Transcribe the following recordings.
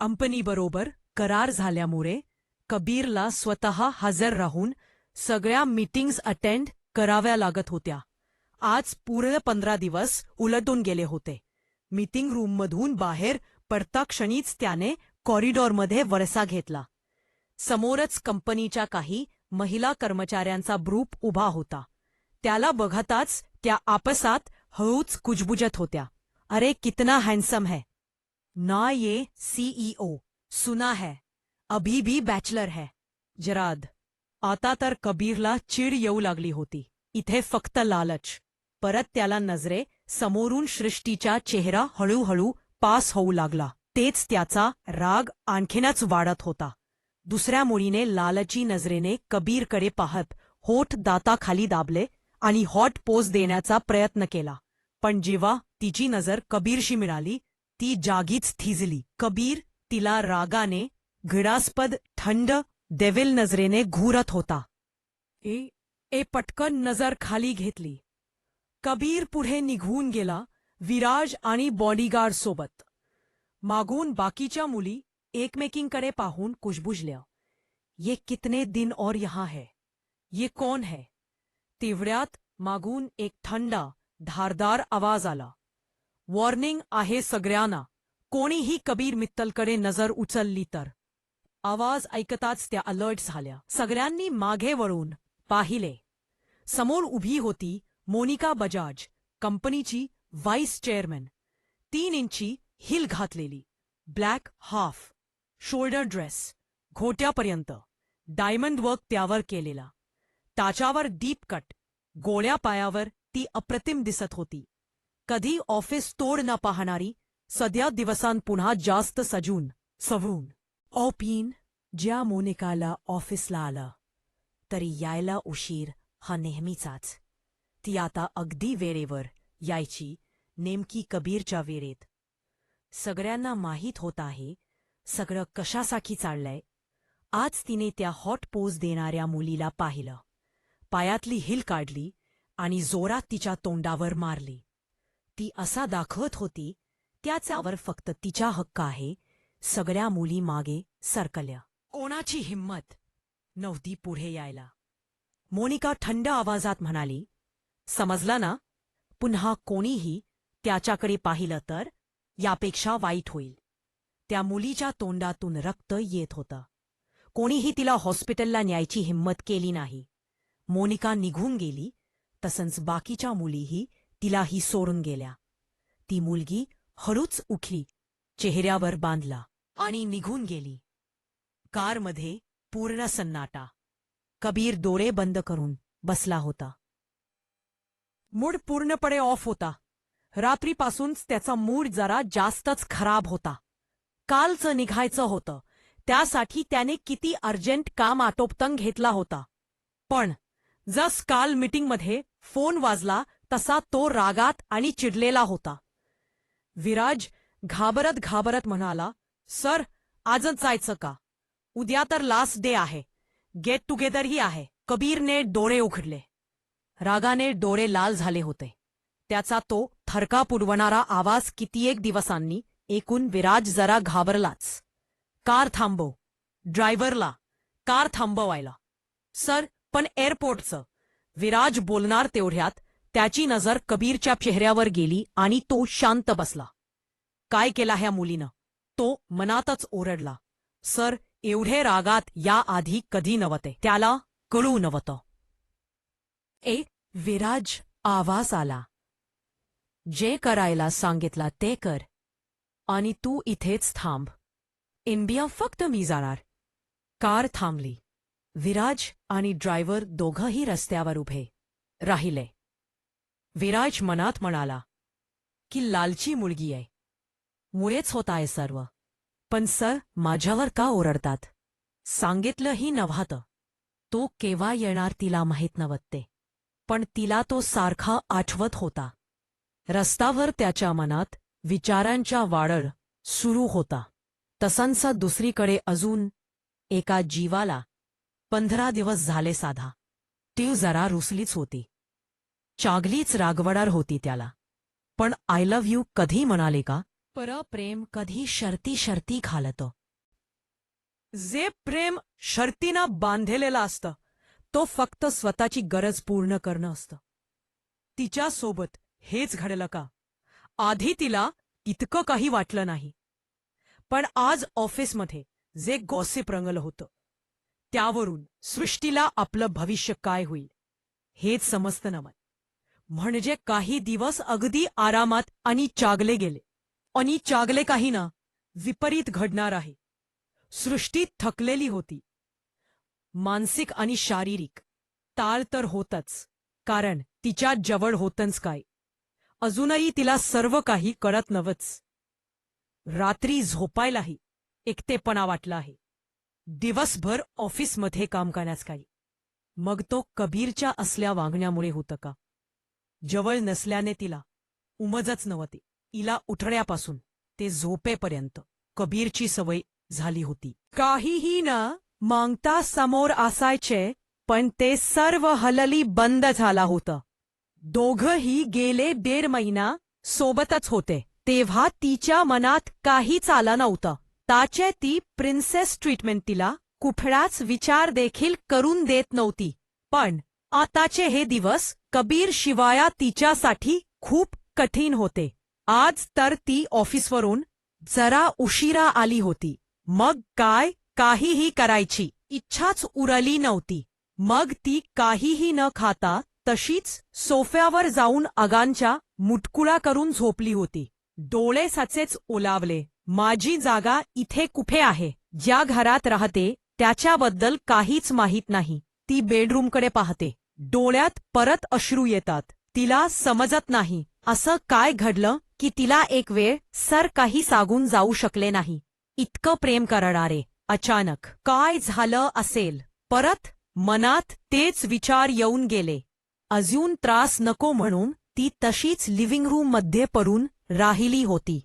कंपनीबरोबर करार झाल्यामुळे कबीरला स्वतः हजर राहून सगळ्या मीटिंग्ज अटेंड कराव्या लागत होत्या. आज पूर्ण पंधरा दिवस उलटून गेले होते. मीटिंग रूममधून बाहेर पडता क्षणीच त्याने कॉरिडॉरमध्ये वरसा घेतला. समोरच कंपनीच्या काही महिला कर्मचाऱ्यांचा ग्रुप उभा होता. त्याला बघताच त्या आपसात हळूच कुजबुजत होत्या. अरे कितना हॅन्सम है. ना ये सीईओ सुना है अभी भी बॅचलर है। जराद आता तर कबीरला चीड येऊ लागली होती इथे फक्त लालच परत त्याला नजरे समोरून सृष्टीचा चेहरा हळूहळू पास होऊ लागला तेच त्याचा राग आणखीनच वाढत होता. दुसऱ्या मुळीने लालची नजरेने कबीरकडे पाहत होठ दाताखाली दाबले आणि हॉट पोज देण्याचा प्रयत्न केला पण जेव्हा तिची नजर कबीरशी मिळाली ती जागीच थिजली. कबीर तिला रागाने घृणास्पद थंड देविल नजरेने घुरत होता. ए ए पटकन नजर खाली घेतली. कबीर पुढे निघून गेला विराज आणि बॉडीगार्ड सोबत. मागून बाकीच्या मुली एकमेकींकडे पाहून कुजबुजल्या. ये कितने दिन और यहाँ है? ये कौन है? तेवढ्यात मागून एक थंडा धारदार आवाज आला. वॉर्निंग आहे सगळ्यांना. कोणीही कबीर मित्तलकडे नजर उचलली तर. आवाज ऐकताच त्या अलर्ट झाल्या. सगळ्यांनी मागे वळून पाहिले. समोर उभी होती मोनिका बजाज कंपनीची व्हाईस चेअरमॅन. तीन इंची हिल घातलेली. ब्लॅक हाफ शोल्डर ड्रेस घोट्यापर्यंत. डायमंड वर्क त्यावर केलेला. त्याच्यावर डीप कट गोळ्या पायावर ती अप्रतिम दिसत होती. कधी ऑफिस तोड न पाहणारी सध्या दिवसांत पुन्हा जास्त सजून सवून ऑपीन ज्या मोनिकाला ऑफिसला आलं तरी यायला उशीर हा नेहमीचाच. ती आता अगदी वेळेवर यायची नेमकी कबीरच्या वेळेत. सगळ्यांना माहीत होत आहे सगळं कशासाठी चाललंय. आज तिने त्या हॉट पोज देणाऱ्या मुलीला पाहिलं. पायातली हिल काढली आणि जोरात तिच्या तोंडावर मारली. ती असा दाखवत होती त्याच्यावर फक्त तिचा हक्क आहे. सगळ्या मुली मागे सरकल्या. कोणाची हिंमत? नव्हती पुढे यायला. मोनिका थंड आवाजात म्हणाली समजला ना? पुन्हा कोणीही त्याच्याकडे पाहिलं तर यापेक्षा वाईट होईल. त्या मुलीच्या तोंडातून रक्त येत होतं. कोणीही तिला हॉस्पिटलला न्यायची हिंमत केली नाही. मोनिका निघून गेली तसंच बाकीच्या मुलीही तिलाही सोडून गेल्या. ती मुलगी हळूच उठली चेहऱ्यावर बांधला आणि निघून गेली. कारमध्ये पूर्ण सन्नाटा. कबीर दोरे बंद करून बसला होता. मूड पूर्णपणे ऑफ होता. रात्रीपासूनच त्याचा मूड जरा जास्तच खराब होता. कालचं निघायचं होतं. त्यासाठी त्याने किती अर्जंट काम आटोपतंग घेतला होता. पण जस काल मीटिंगमध्ये फोन वाजला तसा तो रागात आणि चिडलेला होता. विराज घाबरत घाबरत म्हणाला सर आजच जायचं का? उद्या तर लास्ट डे आहे. गेट टुगेदरही आहे. कबीरने डोळे उघडले. रागाने डोळे लाल झाले होते. त्याचा तो थरका पुरवणारा आवाज कितीएक दिवसांनी एकूण विराज जरा घाबरलाच. कार थांबव. ड्रायव्हरला. कार थांबवायला. सर पण एअरपोर्टचं विराज बोलणार तेवढ्यात त्याची नजर कबीरच्या चेहऱ्यावर गेली आणि तो शांत बसला. काय केला ह्या मुलीनं? तो मनातच ओरडला. सर एवढे रागात याआधी कधी नव्हते. त्याला कळू नव्हतं. ए विराज आवाज आला. जे करायला सांगितला ते कर. आणि तू इथेच थांब. इंडिया फक्त मी जाणार. कार थांबली. विराज आणि ड्रायव्हर दोघंही रस्त्यावर उभे राहिले. विराज मनात म्हणाला की लालची मुलगी आहे. मुळेच होत आहे सर्व. पण सर माझ्यावर का ओरडतात? सांगितलंही नव्हतं. तो केव्हा येणार तिला माहीत नव्हते. पण तिला तो सारखा आठवत होता. रस्तावर त्याच्या मनात विचारांच्या वाडळ सुरू होता. तसांचा दुसरीकडे अजून एका जीवाला पंधरा दिवस झाले साधा. ती जरा रुसलीच होती. चागलीच रागवडार होती त्याला. पण आय लव्ह यू कधी म्हणाले का? पर प्रेम कधी शर्ती शर्ती खालतं जे प्रेम शर्तीनं बांधलेलं असतं तो फक्त स्वतःची गरज पूर्ण करणं असतं. तिच्यासोबत हेच घडलं का? आधी तिला इतकं काही वाटलं नाही. पण आज ऑफिसमध्ये जे गॉसिप रंगलं होतं त्यावरून सृष्टीला आपलं भविष्य काय होईल हेच समजतं नमन म्हणजे काही दिवस अगदी आरामात आणि चागले गेले. आणि चागले काही ना विपरीत घडणार आहे. सृष्टी थकलेली होती. मानसिक आणि शारीरिक ताळ तर होतच कारण तिच्या जवळ होतंच काय. अजूनही तिला सर्व काही कळत नवच. रात्री झोपायलाही एकटेपणा वाटला आहे. दिवसभर ऑफिसमध्ये काम करण्यास काही. मग तो कबीरच्या असल्या वागण्यामुळे होतं का? जवळ नसल्याने तिला उमजच नव्हते. इला उठण्यापासून ते झोपेपर्यंत कबीरची सवय झाली होती. काहीही न मागता समोर असायचे पण ते सर्व हलली बंद झाला होतं. दोघही गेले दीड महिना सोबतच होते. तेव्हा तिच्या मनात काहीच आलं नव्हतं. ताचे ती प्रिन्सेस ट्रीटमेंट तिला कुठलाच विचार देखील करून देत नव्हती. पण आताचे हे दिवस कबीर शिवाया तिच्यासाठी खूप कठीण होते. आज तर ती ऑफिसवरून जरा उशिरा आली होती. मग काय काहीही करायची इच्छाच उरली नव्हती. मग ती काहीही न खाता तशीच सोफ्यावर जाऊन अगांच्या मुटकुळा करून झोपली होती. डोळे सचेच ओलावले. माझी जागा इथे कुठे आहे? ज्या घरात राहते त्याच्याबद्दल काहीच माहीत नाही. ती बेडरूमकडे पाहते. डोळ्यात परत अश्रू येतात. तिला समजत नाही. असं काय घडलं की तिला एक वेळ सर काही सांगून जाऊ शकले नाही. इतकं प्रेम करणारे. अचानक काय झालं असेल? परत मनात तेच विचार येऊन गेले. अजून त्रास नको म्हणून ती तशीच लिव्हिंग रूममध्ये पडून राहिली होती.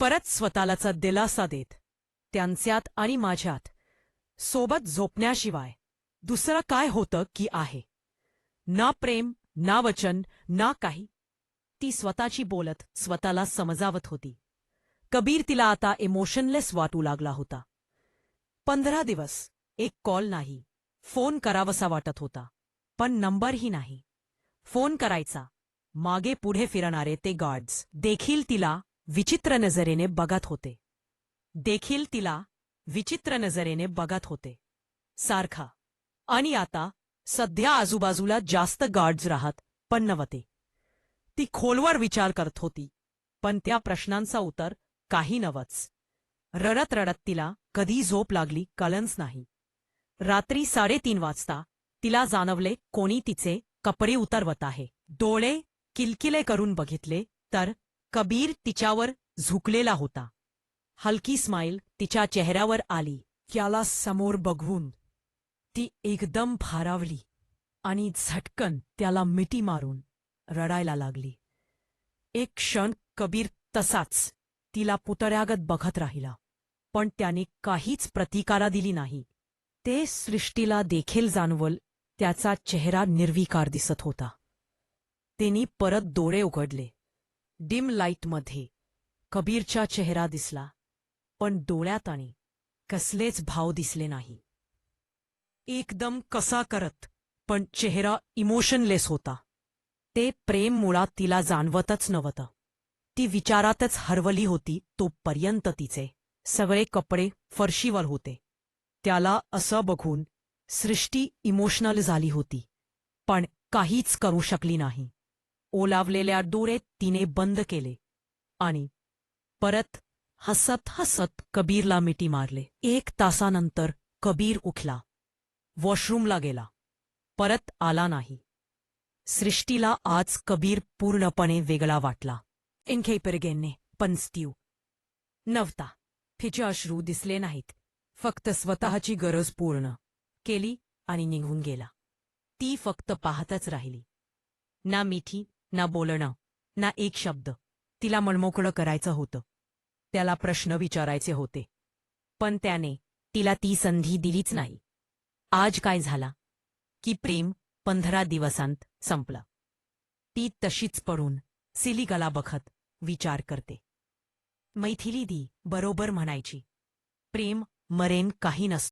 परत स्वतःलाचा दिलासा देत त्यांच्यात आणि माझ्यात. सोबत झोपण्याशिवाय. दुसरं काय होतं की आहे? ना प्रेम ना वचन ना काही. ती स्वतःची बोलत स्वतःला समजावत होती. कबीर तिला आता इमोशनलेस वाटू लागला होता. पंधरा दिवस एक कॉल नाही. फोन करावसा वाटत होता. पण नंबरही नाही. फोन करायचा. मागे पुढे फिरणारे ते गार्ड्स देखील तिला विचित्र नजरेने बघत होते. देखील तिला विचित्र नजरेने बघत होते. सारखा. आणि आता सध्या आजूबाजूला जास्त गार्ड्स राहत पण नव्हते. ती खोलवर विचार करत होती पण त्या प्रश्नांचा उत्तर काही नवच. रडत रडत तिला कधी झोप लागली कळंच नाही. रात्री साडेतीन वाजता तिला जाणवले कोणी तिचे कपडे उतरवत आहे. डोळे किलकिले करून बघितले तर कबीर तिच्यावर झुकलेला होता. हलकी स्माईल तिच्या चेहऱ्यावर आली. याला समोर बघून ती एकदम भारावली आणि झटकन त्याला मिठी मारून रडायला लागली. एक क्षण कबीर तसाच तिला पुतळ्यागत बघत राहिला पण त्याने काहीच प्रतिकारा दिली नाही. ते सृष्टीला देखील जाणवल त्याचा चेहरा निर्विकार दिसत होता. त्यांनी परत डोळे उघडले. डिम लाईटमध्ये कबीरचा चेहरा दिसला पण डोळ्यात आणि कसलेच भाव दिसले नाही. एकदम कसा करत पण चेहरा इमोशनलेस होता. ते प्रेम मुळात तिला जाणवतच नव्हतं. ती विचारातच हरवली होती तोपर्यंत तिचे. सगळे कपडे फरशीवर होते. त्याला असं बघून सृष्टी इमोशनल झाली होती. पण काहीच करू शकली नाही. ओलावलेल्या डोळे तिने बंद केले. आणि परत हसत हसत कबीरला मिठी मारले. एक तासानंतर कबीर उठला. वॉशरूमला गेला. परत आला नाही. सृष्टीला आज कबीर पूर्णपणे वेगळा वाटला. इनखे पेरगेनने पणस्तीव नव्हता. तिचे अश्रू दिसले नाहीत. फक्त स्वतःची गरज पूर्ण केली आणि निघून गेला. ती फक्त पाहतच राहिली. ना मिठी ना बोलणं ना एक शब्द. तिला मनमोकळं करायचं होतं. त्याला प्रश्न विचारायचे होते. पण त्याने तिला ती संधी दिलीच नाही. आज काय झाला? की प्रेम पंधरा दिवसांत संपलं. ती तशीच पडून सिलिकाला बघत विचार करते. मैथिली दी बरोबर म्हणायची. प्रेम मरेन काही नसतं.